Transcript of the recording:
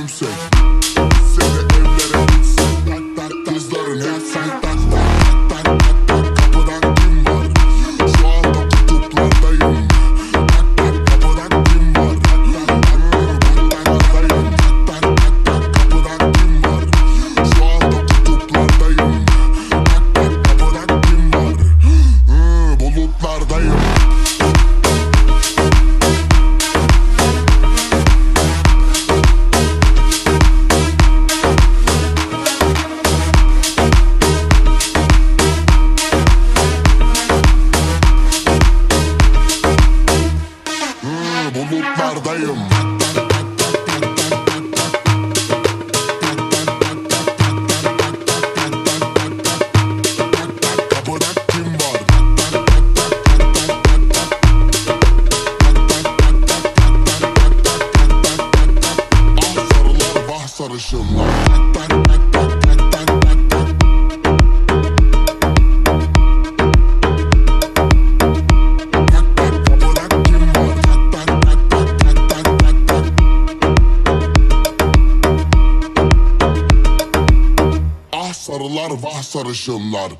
yüksek Seni evlere gitsin. Kızların hepsi bulutlardayım Kapıda var? Ah sarılar vah sarışınlar sarılar vah sarışınlar